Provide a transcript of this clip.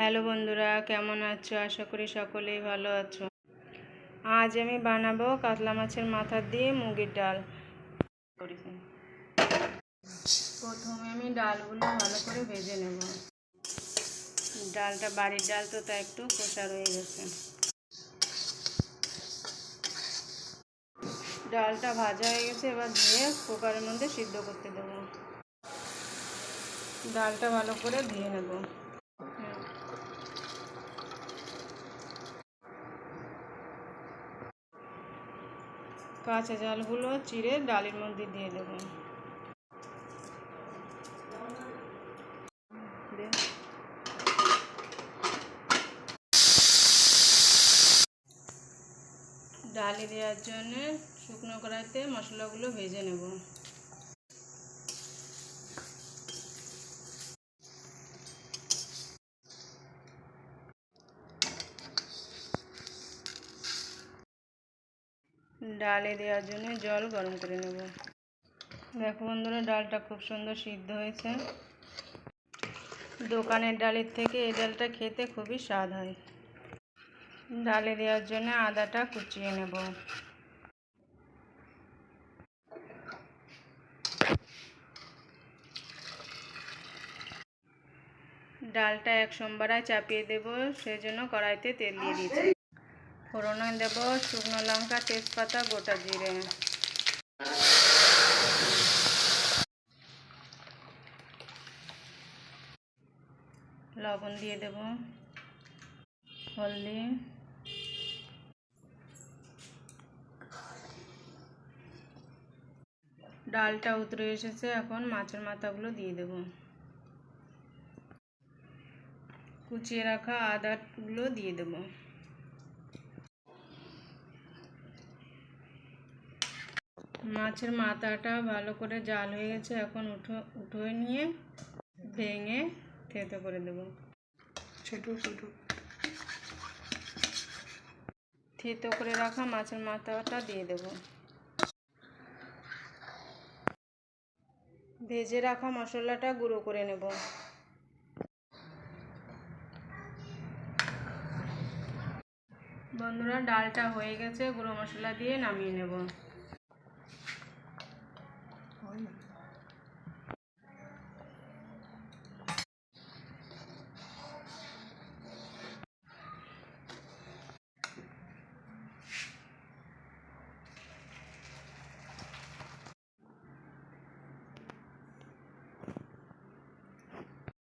Hello বন্ধুরা, কেমন আছো? আশা করি সকলেই ভালো আছো। আজ আমি বানাবো কাতলা মাছের মাথা দিয়ে মুগের ডাল। প্রথমে আমি ডালগুলো ভালো করে ভেজে নেব। ডালটা, বাড়ির ডাল তো তা একটু কষা রয়ে গেছে। ডালটা ভাজা হয়ে গেছে, এবার ধুয়ে কুকারের মধ্যে সিদ্ধ করতে দেবো। ডালটা ভালো করে ধুয়ে নেব। কাঁচা জালগুলো চিড়ে ডালের মধ্যে দিয়ে দেবো। ডালি দেওয়ার জন্য শুকনো কড়াইতে মশলাগুলো ভেজে নেব। ডালে দেওয়ার জন্য জল গরম করে নেব। দেখো বন্ধুরা, ডালটা খুব সুন্দর সিদ্ধ হয়েছে। দোকানের ডালের থেকে এই ডালটা খেতে খুবই স্বাদ হয়। ডালে দেওয়ার জন্য আদাটা কুচিয়ে নেব। ডালটা এক সোমবারায় চাপিয়ে দেব সেই জন্য কড়াইতে তেল দিয়ে দিয়েছি ফোড়নে দেব, শুকনো লঙ্কা, তেজপাতা, গোটা জিরে। লবণ দিয়ে দেব, হলদি। ডালটা উতরে এসেছে, এখন মাছের মাথাগুলো দিয়ে দেব। কুচিয়ে রাখা আদাগুলো দিয়ে দেব। মাছের মাথাটা ভালো করে জাল হয়ে গেছে এখন উঠো উঠোয় নিয়ে ভেঙে থেতো করে দেব। ছোটো ছোটো। থেতো করে রাখা মাছের মাথাটা দিয়ে দেব। ভেজে রাখা মশলাটা গুঁড়ো করে নেব। বন্ধুরা ডালটা হয়ে গেছে গুঁড়ো মশলা দিয়ে নামিয়ে নেব। employment.